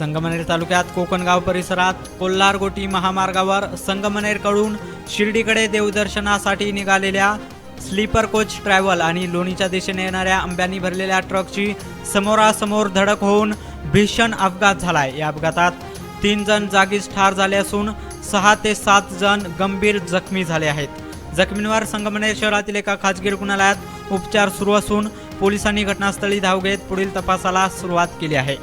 संगमनेर तालुक्यात कोकणगाव परिसरात कोल्हारगोटी महामार्गावर संगमनेरकडून शिर्डीकडे देवदर्शनासाठी निघालेल्या स्लीपर कोच ट्रॅव्हल आणि लोणीच्या दिशेने येणाऱ्या आंब्यांनी भरलेल्या ट्रकची समोरासमोर धडक होऊन भीषण अपघात झालाय. या अपघातात तीन जण जागीच ठार झाले असून सहा ते सात जण गंभीर जखमी झाले आहेत. जखमींवर संगमनेर शहरातील एका खाजगी रुग्णालयात उपचार सुरू असून पोलिसांनी घटनास्थळी धाव घेत पुढील तपासाला सुरुवात केली आहे.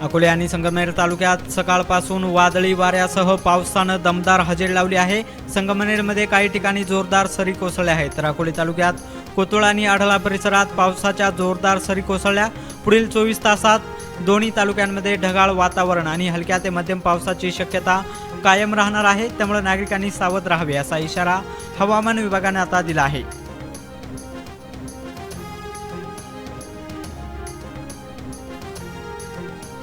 अकोले आणि संगमनेर तालुक्यात सकाळपासून वादळी वाऱ्यासह पावसानं दमदार हजेरी लावली आहे. संगमनेरमध्ये काही ठिकाणी जोरदार सरी कोसळल्या आहेत. तर अकोले तालुक्यात कोतुळ आणि आढळा परिसरात पावसाच्या जोरदार सरी कोसळल्या. पुढील चोवीस तासात दोन्ही तालुक्यांमध्ये ढगाळ वातावरण आणि हलक्या ते मध्यम पावसाची शक्यता कायम राहणार आहे. त्यामुळे नागरिकांनी सावध राहावे असा इशारा हवामान विभागाने आता दिला आहे.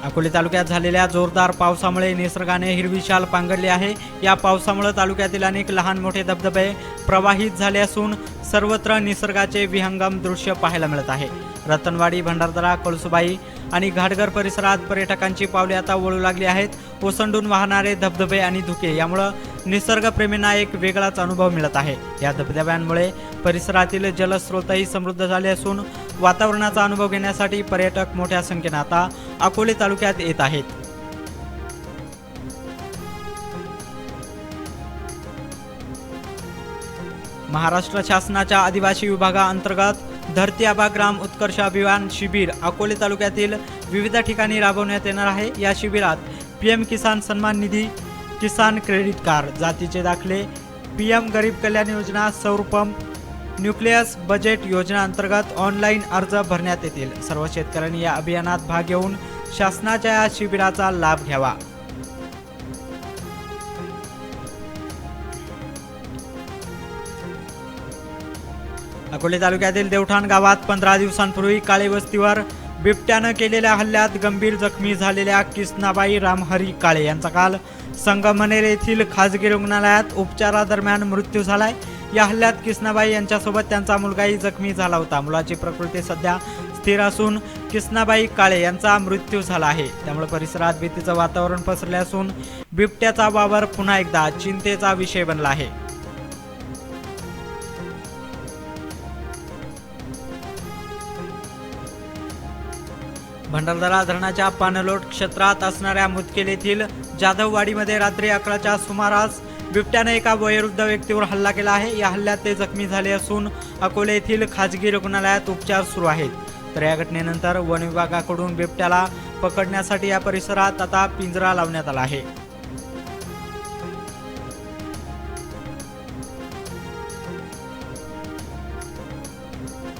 अकोले तालुक्यात झालेल्या जोरदार पावसामुळे निसर्गाने हिरवीशाल पांगडली आहे. या पावसामुळे तालुक्यातील अनेक लहान मोठे धबधबे प्रवाहित झाले असून सर्वत्र निसर्गाचे विहंगम दृश्य पाहायला मिळत आहे. रतनवाडी भंडारदरा कळसुबाई आणि घाटघर परिसरात पर्यटकांची पावले आता वळू लागली आहेत. ओसंडून वाहणारे धबधबे आणि धुके यामुळं निसर्गप्रेमींना एक वेगळाच अनुभव मिळत आहे. या धबधब्यांमुळे परिसरातील जलस्रोतही समृद्ध झाले असून वातावरणाचा अनुभव घेण्यासाठी पर्यटक मोठ्या संख्येनं आता अकोले तालुक्यात येत आहेत. महाराष्ट्र शासनाच्या आदिवासी विभागाअंतर्गत धरती आबा ग्राम उत्कर्ष अभियान शिबिर अकोले तालुक्यातील विविध ठिकाणी राबवण्यात येणार आहे. या शिबिरात पी एम किसान सन्मान निधी किसान क्रेडिट कार्ड जातीचे दाखले पी एम गरीब कल्याण योजना सौर पंप न्यूक्लियस बजेट योजना अंतर्गत ऑनलाईन अर्ज भरण्यात येतील. सर्व शेतकऱ्यांनी या अभियानात भाग घेऊन शासनाच्या या शिबिराचा लाभ घ्यावा. अकोले तालुक्यातील देवठाण गावात पंधरा दिवसांपूर्वी काळे वस्तीवर बिबट्यानं केलेल्या हल्ल्यात गंभीर जखमी झालेल्या किसनाबाई रामहरी काळे यांचा काल संगमनेर येथील खाजगी रुग्णालयात उपचारादरम्यान मृत्यू झालाय. या हल्ल्यात किसनाबाई यांच्यासोबत त्यांचा मुलगाही जखमी झाला होता. मुलाची प्रकृती सध्या स्थिर असून किसनाबाई काळे यांचा मृत्यू झाला आहे. त्यामुळे परिसरात भीतीचं वातावरण पसरले असून बिबट्याचा वावर पुन्हा एकदा चिंतेचा विषय बनला आहे. भंडारदरा धरणाच्या पाणलोट क्षेत्रात असणाऱ्या मुदखेल येथील जाधववाडीमध्ये रात्री अकराच्या सुमारास बिबट्याने एका वयोवृद्ध व्यक्तीवर हल्ला केला आहे. या हल्ल्यात ते जखमी झाले असून अकोले येथील खाजगी रुग्णालयात उपचार सुरू आहेत. तर या घटनेनंतर वन विभागाकडून बिबट्याला पकडण्यासाठी या परिसरात आता पिंजरा लावण्यात आला आहे.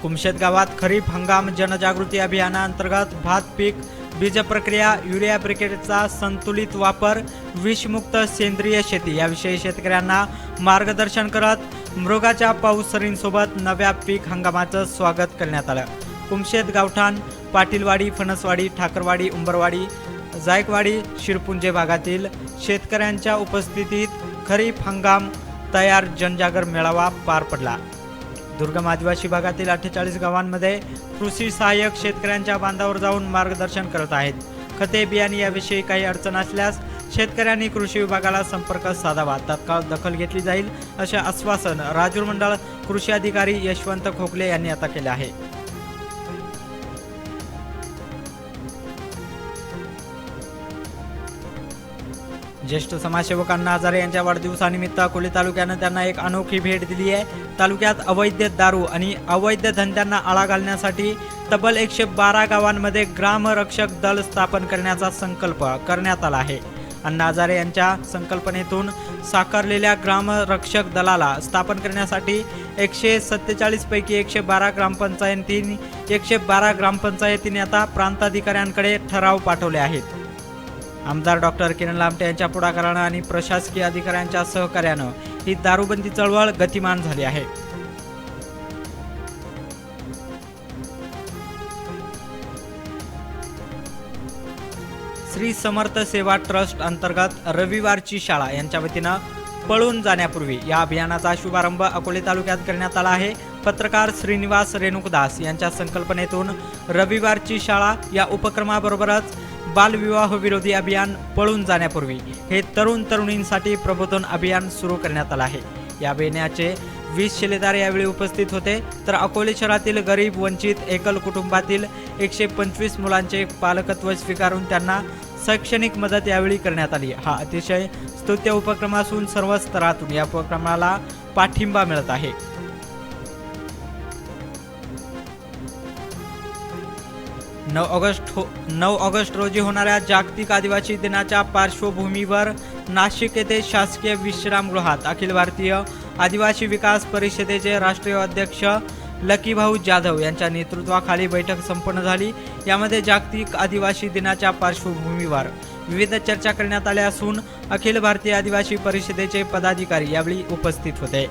कुमशेत गावात खरीप हंगाम जनजागृती अभियानाअंतर्गत भात पीक बीज प्रक्रिया युरिया ब्रिकेटचा संतुलित वापर विषमुक्त सेंद्रिय शेती याविषयी शेतकऱ्यांना मार्गदर्शन करत मृगाच्या पाऊसरींसोबत नव्या पीक हंगामाचं स्वागत करण्यात आलं. कुमशेत गावठाण पाटीलवाडी फणसवाडी ठाकरवाडी उंबरवाडी जायकवाडी शिरपुंजे भागातील शेतकऱ्यांच्या उपस्थितीत खरीप हंगाम तयार जनजागर मेळावा पार पडला. दुर्गम आदिवासी भागातील अठ्ठेचाळीस गावांमध्ये कृषी सहाय्यक शेतकऱ्यांच्या बांधावर जाऊन मार्गदर्शन करत आहेत. खते बियाणे याविषयी काही अडचण असल्यास शेतकऱ्यांनी कृषी विभागाला संपर्क साधावा. तत्काळ दखल घेतली जाईल असे आश्वासन राजूर मंडळ कृषी अधिकारी यशवंत खोकले यांनी आता केले आहे. ज्येष्ठ समाजसेवकांना हजारे यांच्या वाढदिवसानिमित्त अकोले तालुक्यानं त्यांना एक अनोखी भेट दिली आहे. तालुक्यात अवैध दारू आणि अवैध धंद्यांना आळा घालण्यासाठी तब्बल एकशे बारा गावांमध्ये ग्रामरक्षक दल स्थापन करण्याचा संकल्प करण्यात आला आहे. अण्णा हजारे यांच्या संकल्पनेतून साकारलेल्या ग्रामरक्षक दलाला स्थापन करण्यासाठी एकशे सत्तेचाळीसपैकी एकशे बारा ग्रामपंचायतींनी एकशे बारा ग्रामपंचायतींनी आता प्रांताधिकाऱ्यांकडे ठराव पाठवले आहेत. आमदार डॉक्टर किरण लामटे यांच्या पुढाकारानं आणि प्रशासकीय अधिकाऱ्यांच्या सहकार्यानं ही दारूबंदी चळवळ गतिमान झाली आहे. श्री समर्थ सेवा ट्रस्ट अंतर्गत रविवारची शाळा यांच्या वतीनं पळून जाण्यापूर्वी या अभियानाचा शुभारंभ अकोले तालुक्यात करण्यात आला आहे. पत्रकार श्रीनिवास रेणुकदास यांच्या संकल्पनेतून रविवारची शाळा या उपक्रमाबरोबरच बालविवाह विरोधी अभियान पळून जाण्यापूर्वी हे तरुण तरुणींसाठी प्रबोधन अभियान सुरू करण्यात आलं आहे. या अभियानाचे वीस शिलेदार यावेळी उपस्थित होते. तर अकोले शहरातील गरीब वंचित एकल कुटुंबातील एकशे पंचवीस मुलांचे पालकत्व स्वीकारून त्यांना शैक्षणिक मदत यावेळी करण्यात आली. हा अतिशय स्तुत्य उपक्रम असून सर्व स्तरातून या उपक्रमाला पाठिंबा मिळत आहे. नऊ ऑगस्ट हो नऊ ऑगस्ट रोजी होणाऱ्या जागतिक आदिवासी दिनाच्या पार्श्वभूमीवर नाशिक येथे शासकीय विश्रामगृहात अखिल भारतीय आदिवासी विकास परिषदेचे राष्ट्रीय अध्यक्ष लकीभाऊ जाधव यांच्या नेतृत्वाखाली बैठक संपन्न झाली. यामध्ये जागतिक आदिवासी दिनाच्या पार्श्वभूमीवर विविध चर्चा करण्यात आल्या असून अखिल भारतीय आदिवासी परिषदेचे पदाधिकारी यावेळी उपस्थित होते.